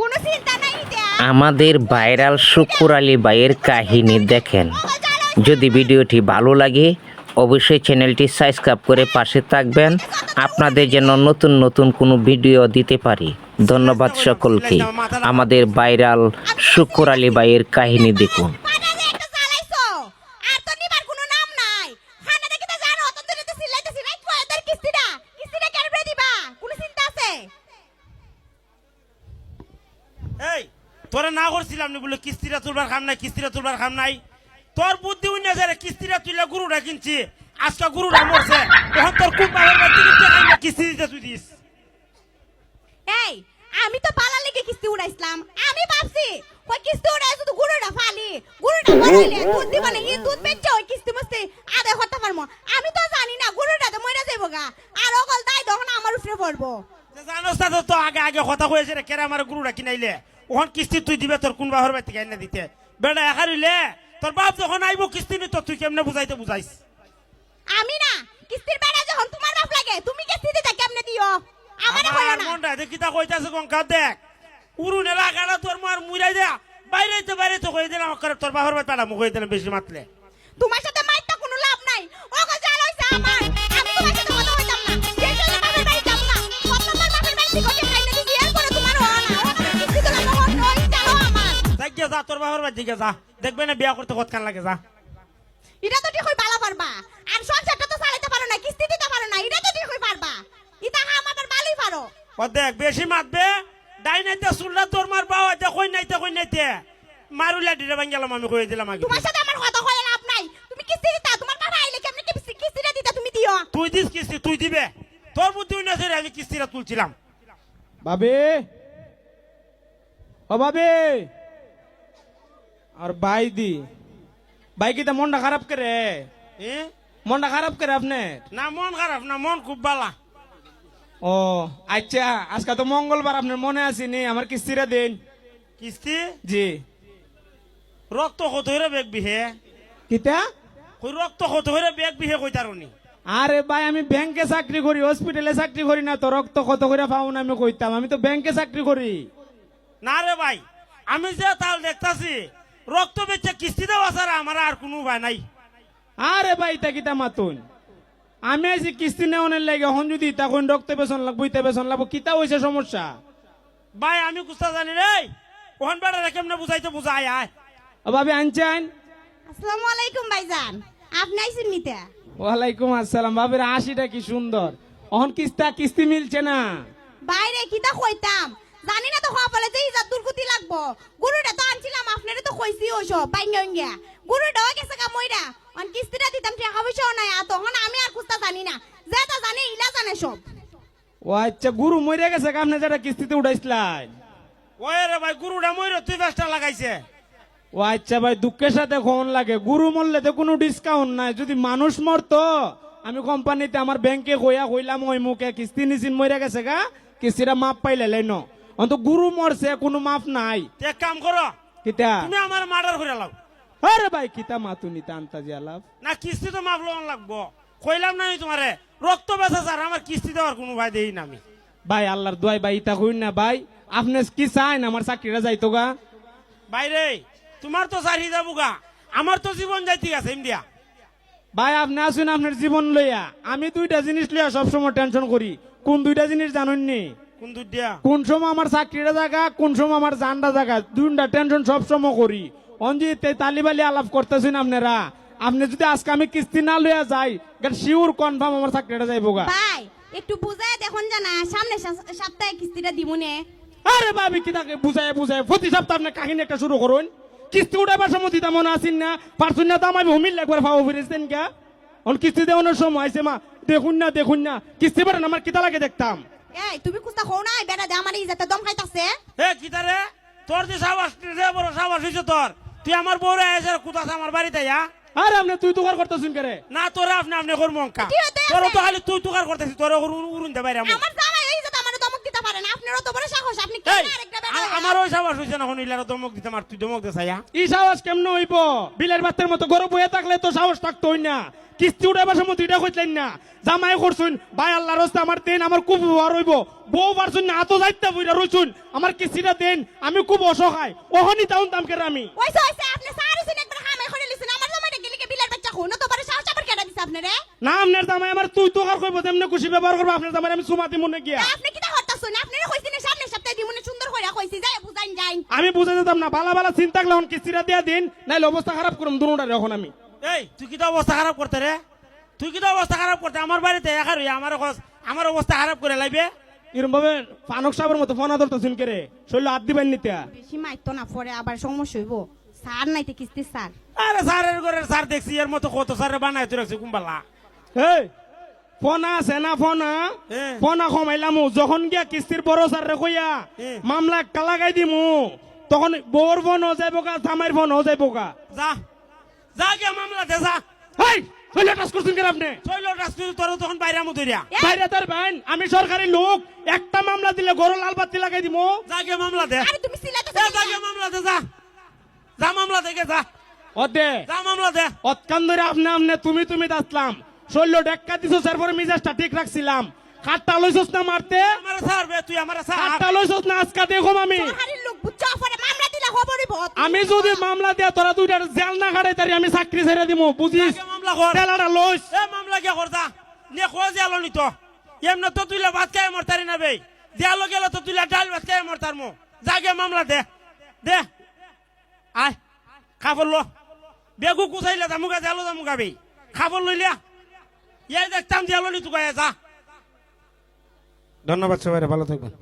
কোনো চিন্তা নাই আমাদের ভাইরাল শুকুর আলী ভাইয়ের কাহিনী দেখেন। যদি ভিডিওটি ভালো লাগে অবশ্যই চ্যানেলটি সাবস্ক্রাইব করে পাশে থাকবেন। আপনাদের যেন নতুন নতুন কোনো ভিডিও দিতে পারি। ধন্যবাদ সকলকে। আমাদের ভাইরাল শুকুর আলী ভাইয়ের কাহিনী দেখুন। তোরা না করছিলাম নি বলে কিস্তিটা তুলবার খাম নাই কিস্তিটা তুলবার খাম নাই। তোর বুদ্ধি উন্নয় যায় কিস্তিটা তুলে গুরুটা কিনছি আজকে গুরুটা মরছে তখন তোর খুব কিস্তি দিতে তুই দিস। এই আমি তো পালার লেগে কিস্তি উড়াইছিলাম আমি ভাবছি ওই কিস্তি উড়াই শুধু গুড়ুটা ফালি গুড়ুটা ফালিলে দুধ দিব না এই দুধ বেচছে ওই কিস্তি মস্তি আদায় করতে পারব আমি তো জানি না গুড়ুটা তো মরে যাইব গা আর অকল তাই তখন আমার উপরে পড়ব। জানোস না তো আগে আগে কথা কয়েছে রে কেরা আমার গুরুটা কিনাইলে? ওখান কিস্তি তুই দিবে তোর কোন বাবার বাড়ি থেকে দিতে? বেটা একারিলে তোর বাপ যখন আইব কিস্তি নি তো তুই কেমনে বুঝাইতে বুঝাইস? আমি না কিস্তির বেড়া যখন তোমার বাপ লাগে তুমি কিস্তি দিতে কেমনে দিও? আমারে কইও আমার না। মনটা দেখি তা কইতাছে গঙ্কা দেখ। উড়ুনে লাগাটা তোর মার মুইরাই দেয়া। বাইরে তো বাইরে তো কই দিলাম তোর বাবার বাড়ি পাঠাম কই দিলাম বেশি মাতলে। তোমার সাথে বাবার বাড়ি দিকে যা। দেখবে না বিয়া করতে কতখান লাগে যা। এটা তো ঠিক হই বালা পারবা। আর সংসারটা তো চালাইতে পারো না কিস্তি দিতে পারো না এটা তো ঠিক হই পারবা। ইতা হা আমার ভালোই পারো। ও দেখ বেশি মাতবে। ডাই নাইতে শুনলা তোর মার বাবা দে কই নাইতে কই নাইতে মারুলা ডিরে ভাঙ্গেলাম আমি কই দিলাম আগে। তোমার সাথে আমার কথা কই লাভ নাই। তুমি কিস্তি দিতা তোমার বাবা আইলে কেমনে কিস্তি কিস্তিটা দিতা তুমি দিও? তুই দিস কিস্তি তুই দিবে। তোর বুদ্ধি উন্নয়ন আছে আমি কিস্তিটা তুলছিলাম। বাবে! ও বাবে! আর বাই দি। বাই কি মনটা খারাপ করে? মনটা খারাপ করে আপনার না মন খারাপ না মন খুব বালা। ও আচ্ছা আজকে তো মঙ্গলবার আপনার মনে আসেনি আমার কিস্তিটা দিন। কিস্তি? জি। রক্ত কত হইরে বেগ বিহে? কিতা? কই রক্ত কত হইরে বেগ বিহে কই তারনি আরে ভাই আমি ব্যাংকে চাকরি করি হসপিটালে চাকরি করি না তো রক্ত কত করে পাও না আমি কইতাম। আমি তো ব্যাংকে চাকরি করি। না রে ভাই আমি যে তাল দেখতাছি রক্ত বেচে কিস্তি দেওয়া ছাড়া আমার আর কোনো উপায় নাই। আরে ভাই তা কিতা মাতুন? আমি আছি কিস্তি নেওয়ানের লাগে হন যদি তখন রক্ত বেসন লাগবো ইতা বেসন লাগবো কিতা হয়েছে সমস্যা? ভাই আমি কুস্তা জানি রে। ওখান বেড়া কেমনে বুঝাইতে বুঝাই আয়। ও ভাবি আনছেন? আসসালামু আলাইকুম ভাইজান। আপনি আইছেন নিতে ওয়ালাইকুম আসসালাম। ভাবির আশিটা কি সুন্দর। অহন কিস্তা কিস্তি মিলছে না। বাইরে কিতা কইতাম? জানি না তো বলে যে ইজাত দুর্গতি লাগবো। গুরুটা তো আনছিলাম আপনারে তো কইছি ওসব বাইঙ্গা বাইঙ্গা গুরুটা গেছে গা মইরা। অন কিস্তিটা দিতাম টাকা পয়সাও নাই আর তখন আমি আর কুস্তা জানি না যে তা জানি ইলা জানে সব ও আচ্ছা গুরু মরে গেছে আপনি যেটা কিস্তিতে উঠাইছিলেন। ওই রে ভাই গুরুটা ময়ূর তুই ব্যস্ত লাগাইছে। ও আচ্ছা ভাই দুঃখের সাথে কোন লাগে। গুরু মরলে তো কোনো ডিসকাউন্ট নাই। যদি মানুষ মরতো আমি কোম্পানিতে আমার ব্যাংকে কইয়া কইলাম ওই মুখে কিস্তি নিচিন মরে গেছে গা কিস্তিটা মাপ পাইলে লাইন অন্ত গুরু মরছে কোনো মাপ নাই। এক কাম করো। কিতা? তুমি আমার মার্ডার করে লাও। আরে ভাই কিতা মাতুনি তান্তাজি আলাপ? না কিস্তি তো মাপ লোন লাগবো। কইলাম না আমি তোমারে রক্ত বেচা স্যার আমার কিস্তি দেওয়ার কোনো ভাই দেই না আমি। ভাই আল্লাহর দোয়াই ভাই ইতা কইন না ভাই আপনি কি চাইন আমার চাকরিটা যাইতো গা? বাইরে তোমার তো চারি যাব গা। আমার তো জীবন যাইতে গেছে ইন্ডিয়া। ভাই আপনি আসুন আপনার জীবন লইয়া। আমি দুইটা জিনিস লইয়া সবসময় টেনশন করি। কোন দুইটা জিনিস জানুন নি কোন সময় আমার চাকরিটা জায়গা কোন সময় আমার জানটা জায়গা দুইটা টেনশন সব সবসময় করি। অঞ্জিত তালিবালি আলাপ করতেছেন আপনারা। আপনি যদি আজকে আমি কিস্তি না লইয়া যাই শিওর কনফার্ম আমার চাকরিটা যাইবো গা। ভাই একটু বুঝায় দেখুন জানা সামনে সপ্তাহে কিস্তিটা দিমুনে আরে ভাবি কি তাকে বুঝায় বুঝায়। প্রতি সপ্তাহ আপনি কাহিনী একটা শুরু করুন। কিস্তি উঠাবার সময় দিতা মনে আসেন না? পারছুন না তো আমি হুমিল একবার পাবো ফিরেছেন কে অন কিস্তি দেওয়ানোর সময় আছে মা দেখুন না দেখুন না। কিস্তি পারেন আমার কিতা লাগে দেখতাম। এই তুমি কুস্তা খো নাই? বেড়া দে আমার ইজাতে দম খাইতাছে? হে কিতারে তোর যে সাবাস রে বড় সাবাস হইছে তোর তুই আমার বউরে আইছে কুতাস আমার বাড়িতে যা আরে আপনি তুই তুকার করতেছেন কে না তোরা আপনি আপনি কর মঙ্কা তোর তো খালি তুই তুকার করতেছিস তোর উড়ুন দে বাইরে আমার আমার জামাই এই ইজাতে আমার দমক দিতে পারে না। আপনারও তো বড় সাহস আপনি কেন আরেকটা বেড়া আমার ওই সাবাস হইছে না হনিলার দমক দিতে মার তুই দমক দে সাইয়া ই সাহস কেমন হইব? বিলের বাতের মতো গরম বয়ে থাকলে তো সাহস থাকতো না। কিস্তি উঠাবার সময় দুইটা কইলেন না। জামাই করছুন ভাই আল্লাহ রস্তে আমার দেন আমার খুব উপহার হইব। বউ পারছুন না আতো যাইতে বইরা রইছুন আমার কিস্তিটা দেন আমি খুব অসহায়। ওহনি তাউন দামকে আমি? ওইসে ওইসে আপনি সারি একবার হামে করে লিছেন আমার জামাইটা গেলি কে বিলের বাচ্চা খুন তো পরে সাহস আবার কেডা দিছে আপনারে? না আপনার জামাই আমার তুই তো কার কইব তেমনি খুশি ব্যবহার করব আপনার জামাই আমি সুমাতি মনে গিয়া। আপনি কিটা হরতাছুন আপনারে কইছিনে সামনে সপ্তাহে দিমুনে সুন্দর কইরা কইছি যাই যাই আমি বুঝে যেতাম না বালা বালা চিন্তা করলে এখন কিস্তিটা দিয়ে দিন নাইলে অবস্থা খারাপ করুম দুটারে এখন আমি। এই তুই কি তো অবস্থা খারাপ করতে রে? তুই কি তো অবস্থা খারাপ করতে? আমার বাড়িতে একা রই আমার খোঁজ- আমার অবস্থা খারাপ করে লাইবে? এরকম ভাবে ফানক সাহেবের মতো ফোন আদর তো শুনকে রে? শৈল হাত দিবেন নিতে বেশি মাইতো না পরে আবার সমস্যা হইব। সার নাইতে কিস্তি সার। আরে স্যারের ঘরের স্যার দেখছি এর মতো কত স্যারে বানাই তুই রাখছি কুম্বালা। এই ফোনা আছে না ফোনা। হ্যাঁ। ফোনা কমাইলাম যখন গিয়া কিস্তির বড় স্যার রে কইয়া হ্যাঁ। মামলা একটা লাগাই দিমু। তখন বউর ফোন হয়ে যাইব গা জামাইর ফোন হয়ে যাইব গা। যা। যা গিয়া মামলা দে যা। হেই শৈল টাচ করছেন কেন আপনি? শৈল রাজনীতি তোর তখন বাইরে আমু ধরিয়া বাইরে তার ভাই আমি সরকারি লোক একটা মামলা দিলে গরু লাল বাতি লাগাই দিমু। যা গিয়া মামলা দে আরে তুমি সিলাতে যা যা গিয়া মামলা দে যা। যা মামলা দে যা। অদে। যা মামলা দে অতকান ধরে আপনি আপনি তুমি তুমি দাসলাম। শৈল ডেক্কা দিছো স্যার মিজাজটা ঠিক রাখছিলাম। খাটটা লইছস না মারতে? আমার স্যার বে তুই আমার স্যার খাটটা লইছস না আজকা দেখো আমি। লোক বুঝছ? পরে মামলা দিলে খবরই বহুত আমি যদি মামলা দিয়া তোরা দুইটা জেল না খাড়াই তারি আমি চাকরি ছেড়ে দিমু বুঝিস? মামলা কর? তেলাটা লইস। এ মামলা গিয়া কর যা। নিয়ে খোঁজ দিয়ালো নি তো। এমনি তো তুইলে ভাত খাই মরতারি না বে। দিয়ালো গেল তো তুইলে ডাল ভাত খাই মরতার মো গিয়া মামলা দে। দে। আয়। খাবার লো। বেগু কুচাইলে জামুগা দিয়ালো জামুগা বে। খাবার লইলিয়া ইয়াই দেখতাম দিয়ালো নি তুকা যা ধন্যবাদ সবাই ভালো থাকবেন।